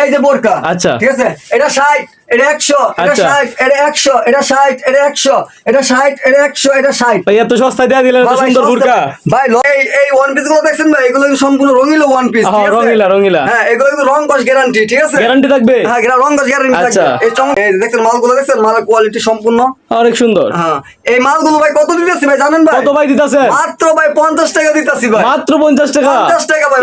এই যে বোরকা। আচ্ছা। ঠিক আছে? এটা ষাট এটা একশো এটা আচ্ছা। ষাট এটা একশো এটা ষাট এটা একশো এটা ষাট এটা একশো এটা ষাট। ভাই এত দেয়া দিলেন এত সুন্দর বুরকা। ভাই এই এই ওয়ান পিসগুলো দেখছেন ভাই? এগুলো সম্পূর্ণ রঙিলো ওয়ান পিস রঙিলা, রঙিলা। হ্যাঁ এগুলো কিন্তু রং কস গ্যারান্টি ঠিক আছে? গ্যারান্টি থাকবে? হ্যাঁ রং কস গ্যারান্টি আচ্ছা। থাকবে এই চমক এই দেখছেন মালগুলো দেখছেন? মালের কোয়ালিটি সম্পূর্ণ। অনেক সুন্দর। হ্যাঁ এই মালগুলো ভাই কত দিতেছি ভাই জানেন ভাই? কত ভাই দিতেছে মাত্র ভাই পঞ্চাশ টাকা দিতেছি ভাই। মাত্র পঞ্চাশ টাকা? পঞ্চাশ টাকা ভাই।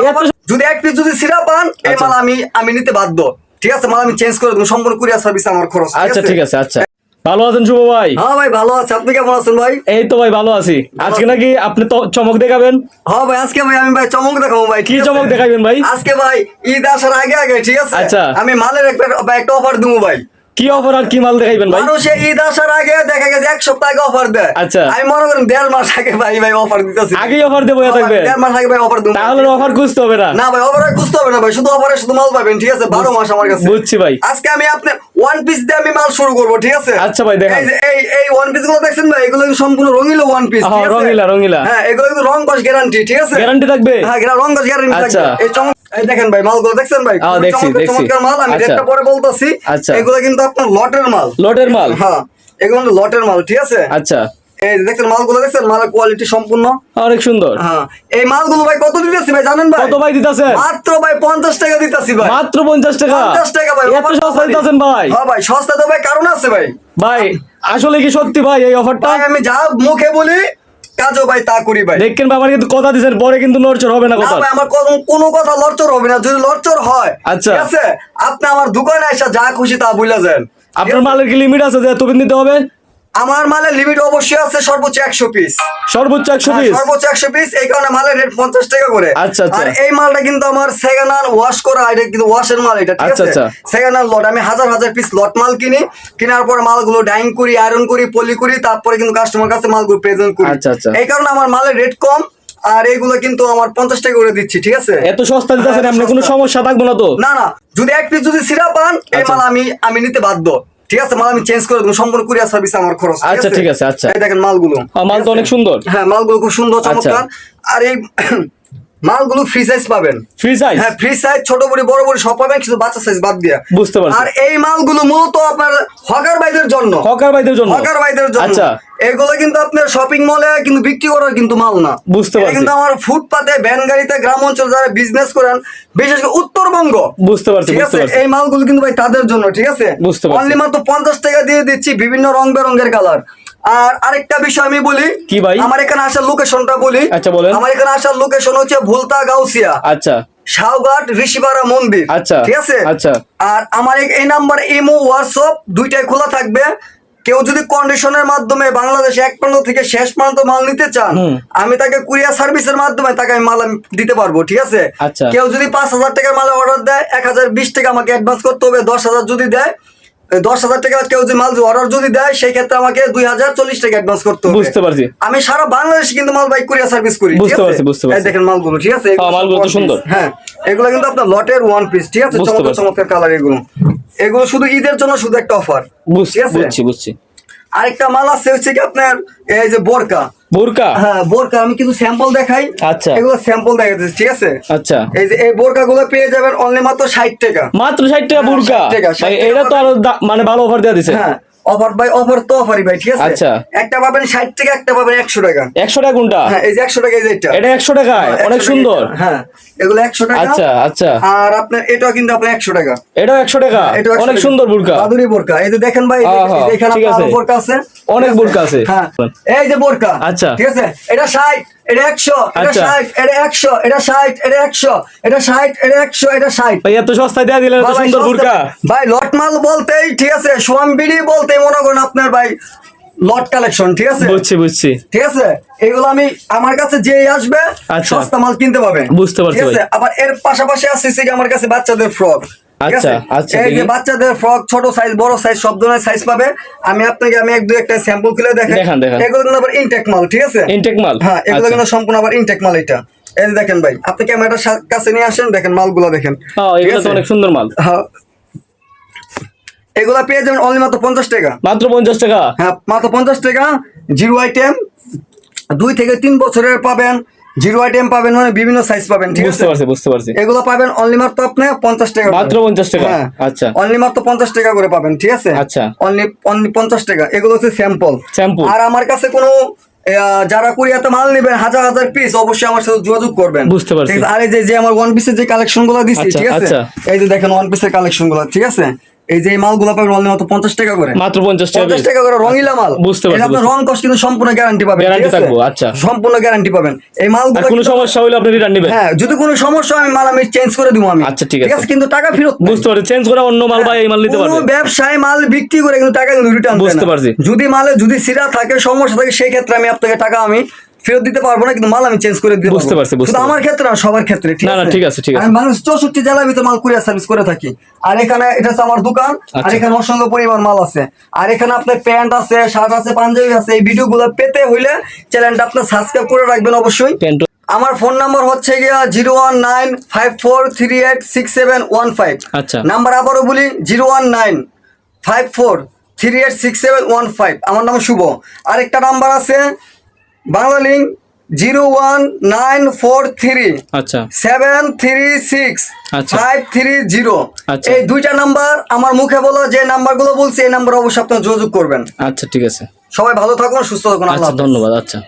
যদি এক পিস যদি সিরা পান এই আচ্ছা। মাল আমি আমি নিতে বাধ্য। ঠিক আছে মাল আমি চেঞ্জ করে দেবো সম্পূর্ণ কুরিয়ার সার্ভিস আমার খরচ আচ্ছা ঠিক আছে আচ্ছা। ভালো আছেন শুভ ভাই? হ্যাঁ ভাই ভালো আছে। আপনি কেমন আছেন ভাই? এই তো ভাই ভালো আছি। আজকে নাকি আপনি তো চমক দেখাবেন? হ্যাঁ ভাই আজকে ভাই আমি ভাই চমক দেখাবো ভাই কি চমক দেখাবেন ভাই? আজকে ভাই ঈদ আসার আগে আগে ঠিক আছে? আচ্ছা। আমি মালের একটা একটা অফার দেবো ভাই। কি অফার আর কি মাল দেখাইবেন ভাই? মানুষে ঈদ আসার আগে দেখা গেছে এক সপ্তাহ আগে অফার দেয়। আচ্ছা। আমি মনে করেন দেড় মাস আগে ভাই ভাই অফার দিতেছি। আগেই অফার দেবো থাকবে দেড় মাস আগে ভাই অফার দেবো। তাহলে অফার খুঁজতে হবে না। না ভাই অফার খুঁজতে হবে না ভাই শুধু অফারে শুধু মাল পাবেন ঠিক আছে? বারো মাস আমার কাছে। বুঝছি ভাই। আজকে আমি আপনার ওয়ান পিস দিয়ে আমি মাল শুরু করব ঠিক আছে? আচ্ছা ভাই, দেখেন। এই এই ওয়ান পিসগুলো দেখছেন ভাই? এগুলো সম্পূর্ণ রঙিলো ওয়ান পিস হ্যাঁ, রঙিলা, রঙিলা। হ্যাঁ এগুলো কিন্তু রং কস গ্যারান্টি ঠিক আছে? গ্যারান্টি থাকবে? হ্যাঁ রং কস গ্যারান্টি আচ্ছা। থাকবে এই চমক এই দেখেন ভাই মালগুলো দেখছেন ভাই? চমৎকার মাল। আমি আচ্ছা। রেটটা পরে বলতাছি। আচ্ছা। এগুলো কিন্তু আপনার লটের মাল। লটের মাল? হ্যাঁ এগুলো লটের মাল ঠিক আছে? আচ্ছা। এই দেখছেন মালগুলো দেখছেন? মালের কোয়ালিটি সম্পূর্ণ। অনেক সুন্দর। হ্যাঁ। এই মালগুলো ভাই কত দিতেছি ভাই জানেন ভাই? কত ভাই দিতেছে? মাত্র ভাই পঞ্চাশ টাকা দিতেছি ভাই। মাত্র টাকা? ভাই এত সস্তা দিতেছেন ভাই। হ্যাঁ ভাই সস্তা তো ভাই কারণ আছে ভাই। ভাই আসলে কি সত্যি ভাই এই অফারটা আমি যা মুখে বলি কাজও ভাই তা করি ভাই। দেখেন আমার কিন্তু কথা দিচ্ছেন পরে কিন্তু নড়চড় হবে না কথা ভাই আমার কোনো কথা লড়চড় হবে না যদি লড়চড় হয় আচ্ছা। ঠিক আছে? আপনি আমার দোকানে এসে যা খুশি তা বুঝলা যান। আপনার মালের কি লিমিট আছে যে এতদিন দিতে হবে? আমার মালের লিমিট অবশ্যই আছে সর্বোচ্চ একশো পিস সর্বোচ্চ একশো পিস সর্বোচ্চ একশো পিস এই কারণে মালের রেট পঞ্চাশ টাকা করে। আচ্ছা, আচ্ছা। আর এই মালটা কিন্তু আমার সেকেন্ড হ্যান্ড ওয়াশ করা এটা কিন্তু ওয়াশের মাল এটা ঠিক আচ্ছা, আছে? আচ্ছা। সেকেন্ড হ্যান্ড লট আমি হাজার হাজার পিস লট মাল কিনি। কেনার পর মালগুলো ডাইং করি আয়রন করি পলি করি তারপরে কিন্তু কাস্টমার কাছে মালগুলো প্রেজেন্ট করি। আচ্ছা, আচ্ছা। এই কারণে আমার মালের রেট কম আর এইগুলো কিন্তু আমার পঞ্চাশ টাকা করে দিচ্ছি ঠিক আছে? এত সস্তা দিতেছেন হ্যাঁ, আপনি কোনো সমস্যা থাকব না তো? না না। যদি এক পিস যদি সিরা পান এই আচ্ছা। মাল আমি আমি নিতে বাধ্য। ঠিক আছে মাল আমি চেঞ্জ করে দেবো সম্পূর্ণ কুরিয়ার সার্ভিস আমার খরচ আচ্ছা, ঠিক আছে, আচ্ছা। এই দেখেন মালগুলো মাল তো অনেক সুন্দর। হ্যাঁ মালগুলো খুব সুন্দর আচ্ছা। চমৎকার আর এই মালগুলো ফ্রি সাইজ পাবেন। ফ্রি সাইজ হ্যাঁ ফ্রি সাইজ ছোট বড়ি বড় বড়ি সব পাবেন কিছু বাচ্চা সাইজ বাদ দিয়ে। বুঝতে পারছি। আর এই মালগুলো মূলত আপনার হকার ভাইদের জন্য। হকার ভাইদের জন্য? হকার ভাইদের জন্য। আচ্ছা। এগুলো কিন্তু আপনার শপিং মলে কিন্তু বিক্রি করার কিন্তু মাল না। বুঝতে পারছি। কিন্তু আমার ফুটপাতে ভ্যান গাড়িতে গ্রাম অঞ্চল যারা বিজনেস করেন বিশেষ করে উত্তরবঙ্গ। বুঝতে পারছি ঠিক আছে? এই মালগুলো কিন্তু ভাই তাদের জন্য ঠিক আছে? বুঝতে পারছি। অনলি মাত্র পঞ্চাশ টাকা দিয়ে দিচ্ছি বিভিন্ন রং বেরঙের কালার আর আরেকটা বিষয় আমি বলি কি ভাই? আমার এখানে আসার লোকেশনটা বলি। আচ্ছা, বলেন। আমার এখানে আসার লোকেশন হচ্ছে ভুলতা গাউসিয়া। আচ্ছা। শাওঘাট ঋষিপাড়া মন্দির। আচ্ছা, ঠিক আছে? আচ্ছা। আর আমার এই- নাম্বার ইমো হোয়াটসঅ্যাপ দুইটাই খোলা থাকবে। কেউ যদি কন্ডিশনের মাধ্যমে বাংলাদেশে এক প্রান্ত থেকে শেষ প্রান্ত মাল নিতে চান আমি তাকে কুরিয়ার সার্ভিসের মাধ্যমে তাকে আমি মাল আমি দিতে পারব ঠিক আছে? আচ্ছা। কেউ যদি পাঁচ হাজার টাকার মাল অর্ডার দেয় এক হাজার বিশ টাকা আমাকে অ্যাডভান্স করতে হবে দশ হাজার যদি দেয় দশ হাজার টাকা কেউ যদি মাল অর্ডার যদি দেয় সেই ক্ষেত্রে আমাকে দুই হাজার চল্লিশ টাকা অ্যাডভান্স করতে হবে। বুঝতে পারছি। আমি সারা বাংলাদেশে কিন্তু মাল বাইক কুরিয়ার সার্ভিস করি বুঝতে পারছি, বুঝতে পারছি। দেখেন মালগুলো ঠিক আছে? হ্যাঁ, মালগুলো তো সুন্দর। হ্যাঁ এগুলো কিন্তু আপনার লটের ওয়ান পিস ঠিক আছে? চমৎকার চমৎকার কালার এগুলো। এগুলো শুধু ঈদের জন্য শুধু একটা অফার বুঝছি বুঝছি বুঝছি। আরেকটা মাল আছে হচ্ছে কি আপনার এই যে বোরকা। বোরকা? হ্যাঁ বোরকা আমি কিছু স্যাম্পল দেখাই। আচ্ছা। এগুলো স্যাম্পল দেখাচ্ছি ঠিক আছে? আচ্ছা। এই যে এই বোরকা গুলো পেয়ে যাবেন অনলি মাত্র ষাট টাকা। মাত্র ষাট টাকা হ্যাঁ, বোরকা? 60 60 এটা তো আরও মানে ভালো অফার দেওয়া দিছে। হ্যাঁ অফার বাই অফার তো অফারই ভাই ঠিক আছে? আচ্ছা। একটা পাবেন ষাট টাকা একটা পাবেন একশো টাকা। একশো টাকা কোনটা? হ্যাঁ এই যে একশো টাকা এই যে এটা এটা একশো টাকায় হ্যাঁ, অনেক সুন্দর। হ্যাঁ এগুলো একশো টাকা। আচ্ছা আচ্ছা। আর আপনার এটাও কিন্তু আপনার একশো টাকা। এটাও একশো টাকা? এটাও 100 অনেক সুন্দর বোরকা। বাদুড়ি বোরকা। এই যে দেখেন ভাই ঠিক আপনার। বোরকা আছে। অনেক? বোরকা আছে। হ্যাঁ এই যে বোরকা। আচ্ছা। ঠিক আছে? এটা ষাট। এটা একশো এটা আচ্ছা। ষাট এটা একশো এটা ষাট এটা একশো এটা ষাট এটা একশো এটা ষাট। ভাই এত সস্তায় দেয়া দিলেন সুন্দর সস্তা- ভাই লট মাল বলতেই ঠিক আছে সোয়াম বিড়ি বলতেই মনে করেন আপনার ভাই লট কালেকশন ঠিক আছে? বুঝছি বুঝছি। ঠিক আছে? এগুলো আমি আমার কাছে যে আসবে আচ্ছা। সস্তা মাল কিনতে পাবে বুঝতে পারছি ঠিক আছে? আবার এর পাশাপাশি আছে যে আমার কাছে বাচ্চাদের ফ্রক। আচ্ছা, আচ্ছা, এই যে বাচ্চাদের ফ্রক ছোট সাইজ বড় সাইজ সব ধরনের সাইজ পাবে। আমি আপনাকে আমি এক দুই একটা স্যাম্পল খুলে দেখেন দেখান, দেখান। এগুলো কিন্তু আবার ইনটেক মাল ঠিক আছে? ইনটেক মাল? হ্যাঁ এগুলো আচ্ছা। কিন্তু সম্পূর্ণ আবার ইনটেক মাল এটা। এই দেখেন ভাই আপনি ক্যামেরাটার সা- কাছে নিয়ে আসেন দেখেন মালগুলো দেখেন। হ্যাঁ এগুলো তো আছে? অনেক সুন্দর মাল। হ্যাঁ। এগুলা পেয়ে যাবেন অনলি মাত্র পঞ্চাশ টাকা। মাত্র পঞ্চাশ টাকা? হ্যাঁ মাত্র পঞ্চাশ টাকা জিরো আইটেম দুই থেকে তিন বছরের পাবেন। জিরো আইটেম পাবেন মানে বিভিন্ন সাইজ পাবেন ঠিক বুঝতে পারছি বুঝতে পারছি। এগুলো পাবেন অনলি মাত্র আপনি পঞ্চাশ টাকা মাত্র পঞ্চাশ টাকা? হ্যাঁ। আচ্ছা। অনলি মাত্র পঞ্চাশ টাকা করে পাবেন ঠিক আছে? আচ্ছা। অনলি অনলি পঞ্চাশ টাকা। এগুলো হচ্ছে স্যাম্পল Sample। আর আমার কাছে কোনো যারা কুরিয়াতে মাল নেবেন হাজার হাজার পিস অবশ্যই আমার সাথে যোগাযোগ করবেন। বুঝতে পারছি। আর এই যে আমার ওয়ান পিসের যে কালেকশনগুলো দিচ্ছি ঠিক আছে? আচ্ছা। এই যে দেখেন ওয়ান পিসের কালেকশনগুলো ঠিক আছে? এই যে মালগুলো পাবেন অনলি মাত্র পঞ্চাশ টাকা করে। মাত্র পঞ্চাশ টাকা পঞ্চাশ টাকা করে রঙিলা মাল। বুঝতে পারছি, এটা আপনার রং কষ্ট কিন্তু সম্পূর্ণ গ্যারান্টি পাবেন Guarantee থাকব, আচ্ছা। সম্পূর্ণ গ্যারান্টি পাবেন। এই আর মালগুলো কোনো সমস্যা হলে আপনি রিটার্ন নেবেন। হ্যাঁ যদি কোনো সমস্যা হয়, আমি মাল আমি চেঞ্জ করে দিব আমি। আচ্ছা, ঠিক আছে। কিন্তু টাকা ফেরত বুঝতে পারছি চেঞ্জ করে অন্য মাল বা এই মাল নিতে কোনো পারবে। ব্যবসায় মাল বিক্রি করে কিন্তু টাকা কিন্তু রিটার্ন বুঝতে পারছি। যদি মালে যদি সিরা থাকে সমস্যা থাকে সেই ক্ষেত্রে আমি আপনাকে টাকা আমি ফেরত দিতে পারব না কিন্তু মাল আমি চেঞ্জ করে দিতে বুঝতে পারছি, বুঝতে আমার ক্ষেত্রে না সবার ক্ষেত্রে ঠিক আছে? ঠিক আছে, ঠিক আছে। আমি বাংলাদেশ চৌষট্টি জেলার ভিতরে মাল কুরিয়ার সার্ভিস করে থাকি। আর এখানে এটা হচ্ছে আমার দোকান আর আচ্ছা। এখানে অসংখ্য পরিমাণ মাল আছে। আর এখানে আপনার প্যান্ট আছে শার্ট আছে পাঞ্জাবি আছে এই ভিডিও গুলো পেতে হইলে চ্যানেলটা আপনার সাবস্ক্রাইব করে রাখবেন অবশ্যই। আমার ফোন নাম্বার হচ্ছে গিয়া zero one nine five four three eight six seven one five. আচ্ছা। নাম্বার আবারও বলি zero one nine five four three eight six seven one five. আমার নাম শুভ। আরেকটা নাম্বার আছে Banglalink zero one nine four three আচ্ছা। সেভেন থ্রি সিক্স আচ্ছা। Five three zero. আচ্ছা। এই দুইটা নাম্বার আমার মুখে বলো যে নাম্বারগুলো বলছি এই নাম্বার অবশ্যই আপনার যোগাযোগ করবেন। আচ্ছা ঠিক আছে। সবাই ভালো থাকুন সুস্থ থাকুন আচ্ছা ধন্যবাদ আচ্ছা।